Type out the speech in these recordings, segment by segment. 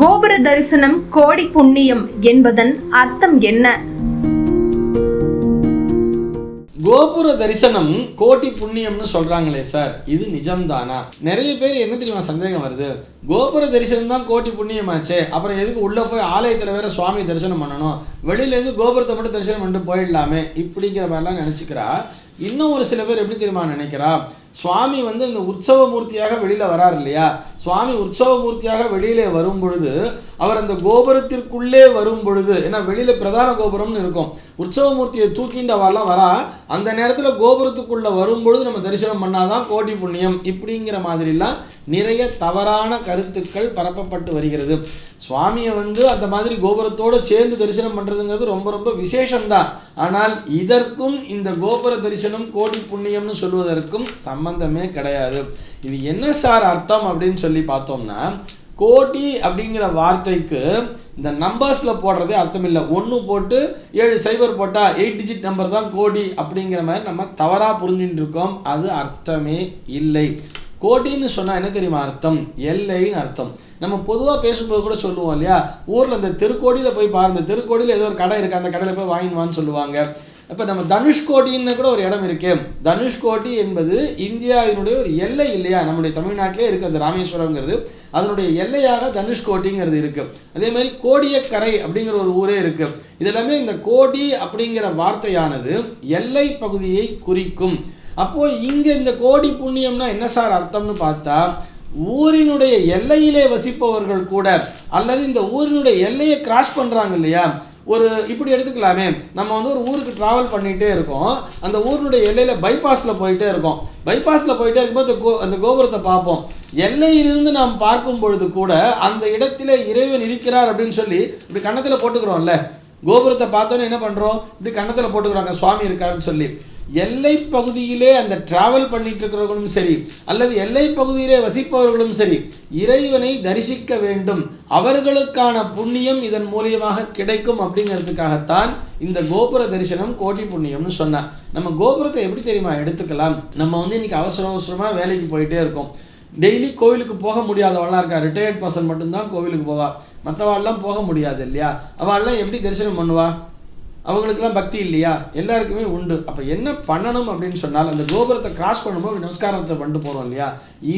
கோபுர தரிசனம் கோடி புண்ணியம் என்பதன் அர்த்தம் என்ன? கோபுர தரிசனம் கோட்டி புண்ணியம்னு சொல்றாங்களே சார். இது நிஜம்தானா? நிறைய பேர் என்ன தெரியுமா சந்தேகம் வருது? கோபுர தரிசனம் தான் கோட்டி புண்ணியமாச்சே. அப்புறம் எதுக்கு உள்ள போய் ஆலயத்தில் வேற சுவாமி தரிசனம் பண்ணணும்? வெளியிலேருந்து கோபுரத்தை மட்டும் தரிசனம் பண்ணிட்டு போயிடலாமே இப்படிங்கிற மாதிரிலாம் நினைச்சுக்கிறா. இன்னும் ஒரு சில பேர் எப்படி தெரியுமா நினைக்கிறா? சுவாமி வந்து இந்த உற்சவ மூர்த்தியாக வெளியில வரார் இல்லையா? சுவாமி உற்சவ மூர்த்தியாக வெளியிலே வரும் பொழுது அவர் அந்த கோபுரத்திற்குள்ளே வரும் பொழுது ஏன்னா வெளியில பிரதான கோபுரம்னு இருக்கும் உற்சவ மூர்த்தியை தூக்கின்ற அவெல்லாம் வரா அந்த நேரத்தில் கோபுரத்துக்குள்ள வரும் பொழுது நம்ம தரிசனம் பண்ணாதான் கோடி புண்ணியம் இப்படிங்கிற மாதிரிலாம் நிறைய தவறான கருத்துக்கள் பரப்பப்பட்டு வருகிறது. சுவாமியை வந்து அந்த மாதிரி கோபுரத்தோடு சேர்ந்து தரிசனம் பண்ணுறதுங்கிறது ரொம்ப ரொம்ப விசேஷம்தான். ஆனால் இதற்கும் இந்த கோபுர தரிசனம் கோடி புண்ணியம்னு சொல்வதற்கும் சம்பந்தமே கிடையாது. இது என்ன சார் அர்த்தம் அப்படின்னு சொல்லி பார்த்தோம்னா கோடி அப்படிங்கிற வார்த்தைக்கு இந்த நம்பர்ஸில் போடுறதே அர்த்தம் இல்லை ஒன்று போட்டு ஏழு சைபர் போட்டால் எயிட் டிஜிட் நம்பர் தான் கோடி அப்படிங்கிற மாதிரி நம்ம தவறாக புரிஞ்சுட்டு இருக்கோம். அது அர்த்தமே இல்லை. கோடின்னு சொன்னால் என்ன தெரியுமா அர்த்தம்? எல்லைன்னு அர்த்தம். நம்ம பொதுவாக பேசும்போது கூட சொல்லுவோம் இல்லையா? ஊரில் இந்த தெருக்கோடியில் போய் பாரு இந்த தெருக்கோடியில் ஏதோ ஒரு கடை இருக்குது அந்த கடையில் போய் வாங்கினுவான்னு சொல்லுவாங்க. இப்போ நம்ம தனுஷ்கோடின்னு கூட ஒரு இடம் இருக்கு. தனுஷ்கோடி என்பது இந்தியாவினுடைய ஒரு எல்லை இல்லையா? நம்முடைய தமிழ்நாட்டிலே இருக்குது அந்த ராமேஸ்வரம்ங்கிறது. அதனுடைய எல்லையாக தனுஷ்கோடிங்கிறது இருக்குது அதே மாதிரி கோடியக்கரை அப்படிங்கிற ஒரு ஊரே இருக்குது இதெல்லாமே இந்த கோடி அப்படிங்கிற வார்த்தையானது எல்லை பகுதியை குறிக்கும். அப்போ இங்க இந்த கோடி புண்ணியம்னா என்ன சார் அர்த்தம்னு பார்த்தா ஊரினுடைய எல்லையிலே வசிப்பவர்கள் கூட அல்லது இந்த ஊரினுடைய எல்லையை கிராஸ் பண்றாங்க இல்லையா? ஒரு இப்படி எடுத்துக்கலாமே. நம்ம வந்து ஒரு ஊருக்கு ட்ராவல் பண்ணிகிட்டே இருக்கோம். அந்த ஊரினுடைய எல்லையில் பைபாஸில் போயிட்டே இருக்கோம். பைபாஸில் போயிட்டே இருக்கும்போது கோ அந்த கோபுரத்தை பார்ப்போம். எல்லையிலிருந்து நாம் பார்க்கும் பொழுது கூட அந்த இடத்துல இறைவன் இருக்கிறார் அப்படின்னு சொல்லி இப்படி கன்னத்தில் போட்டுக்கிறோம்ல. கோபுரத்தை பார்த்தோன்னே என்ன பண்ணுறோம் இப்படி கன்னத்தில் போட்டுக்கிறாங்க சுவாமி இருக்காருன்னு சொல்லி. எல்லை பகுதியிலே அந்த டிராவல் பண்ணிட்டு இருக்கிறவர்களும் சரி அல்லது எல்லை பகுதியிலே வசிப்பவர்களும் சரி இறைவனை தரிசிக்க வேண்டும். அவர்களுக்கான புண்ணியம் இதன் மூலியமாக கிடைக்கும் அப்படிங்கிறதுக்காகத்தான் இந்த கோபுர தரிசனம் கோட்டி புண்ணியம்னு சொன்னார். நம்ம கோபுரத்தை எப்படி தெரியுமா எடுத்துக்கலாம்? நம்ம வந்து இன்னைக்கு அவசர அவசரமாக வேலைக்கு போயிட்டே இருக்கோம். டெய்லி கோவிலுக்கு போக முடியாதவளாம் இருக்கா? ரிட்டையர்ட் பர்சன் மட்டும்தான் கோவிலுக்கு போவா. மற்றவாள்லாம் போக முடியாது இல்லையா? அவள்லாம் எப்படி தரிசனம் பண்ணுவா? அவங்களுக்குலாம் பக்தி இல்லையா? எல்லாருக்குமே உண்டு. அப்போ என்ன பண்ணணும் அப்படின்னு சொன்னால் அந்த கோபுரத்தை கிராஸ் பண்ணும்போது நமஸ்காரத்தை பண்ணிட்டு போகிறோம் இல்லையா?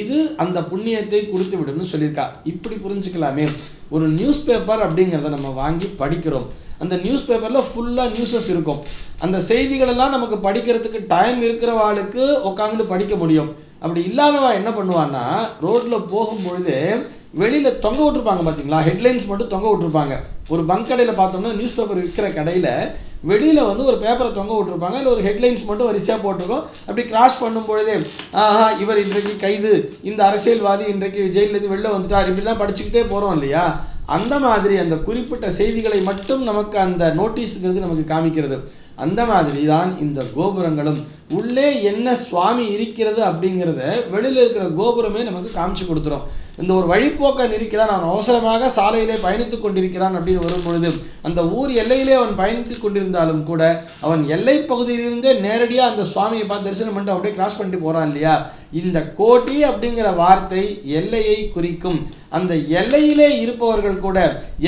இது அந்த புண்ணியத்தை கொடுத்து விடும்னு சொல்லியிருக்கா. இப்படி புரிஞ்சுக்கலாமே. ஒரு நியூஸ் பேப்பர் அப்படிங்கிறத நம்ம வாங்கி படிக்கிறோம். அந்த நியூஸ் பேப்பரில் ஃபுல்லாக நியூஸஸ் இருக்கும். அந்த செய்திகளெல்லாம் நமக்கு படிக்கிறதுக்கு டைம் இருக்கிறவாளுக்கு உட்காந்துட்டு படிக்க முடியும். அப்படி இல்லாதவா என்ன பண்ணுவான்னா ரோட்டில் போகும்பொழுது வெளியில் தொங்க விட்டுருப்பாங்க பார்த்தீங்களா ஹெட்லைன்ஸ் மட்டும் தொங்க விட்டுருப்பாங்க. ஒரு பங்க் கடையில் பார்த்தோம்னா நியூஸ் பேப்பர் விற்கிற கடையில் வெளியில் வந்து ஒரு பேப்பரை தொங்க விட்டுருப்பாங்க. இல்லை ஒரு ஹெட்லைன்ஸ் மட்டும் வரிசையாக போட்டிருக்கோம். அப்படி கிராஸ் பண்ணும்பொழுதே ஆஹா இவர் இன்றைக்கு கைது. இந்த அரசியல்வாதி இன்றைக்கு ஜெயிலேருந்து வெளில வந்துட்டார். இப்படிலாம் படிச்சுக்கிட்டே போகிறோம் இல்லையா? அந்த மாதிரி அந்த குறிப்பிட்ட செய்திகளை மட்டும் நமக்கு அந்த நோட்டீஸுங்கிறது நமக்கு காமிக்கிறது. அந்த மாதிரி தான் இந்த கோபுரங்களும். உள்ளே என்ன சுவாமி இருக்கிறது அப்படிங்கிறத வெளியில் இருக்கிற கோபுரமே நமக்கு காமிச்சு கொடுத்துரும். இந்த ஒரு வழிப்போக்கன் இருக்கிறான் அவன் அவசரமாக சாலையிலே பயணித்து கொண்டிருக்கிறான் அப்படின்னு வரும் பொழுது அந்த ஊர் எல்லையிலே அவன் பயணித்து கொண்டிருந்தாலும் கூட அவன் எல்லை பகுதியிலிருந்தே நேரடியாக அந்த சுவாமியை பார்த்து தரிசனம் பண்ணிட்டு அப்படியே கிராஸ் பண்ணிட்டு போகிறான் இல்லையா? இந்த கோட்டி அப்படிங்கிற வார்த்தை எல்லையை குறிக்கும். அந்த எல்லையிலே இருப்பவர்கள் கூட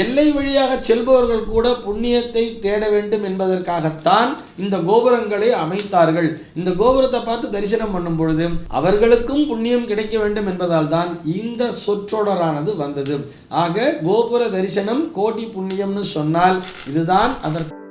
எல்லை வழியாக செல்பவர்கள் கூட புண்ணியத்தை தேட வேண்டும் என்பதற்காகத்தான் இந்த கோபுரங்களை அமைத்தார்கள். இந்த கோபுரத்தை பார்த்து தரிசனம் பண்ணும் பொழுது அவர்களுக்கும் புண்ணியம் கிடைக்க வேண்டும் என்பதால் தான் இந்த சொற்றொடரானது வந்தது. ஆக கோபுர தரிசனம் கோட்டி புண்ணியம்னு சொன்னால் இதுதான் அதற்கு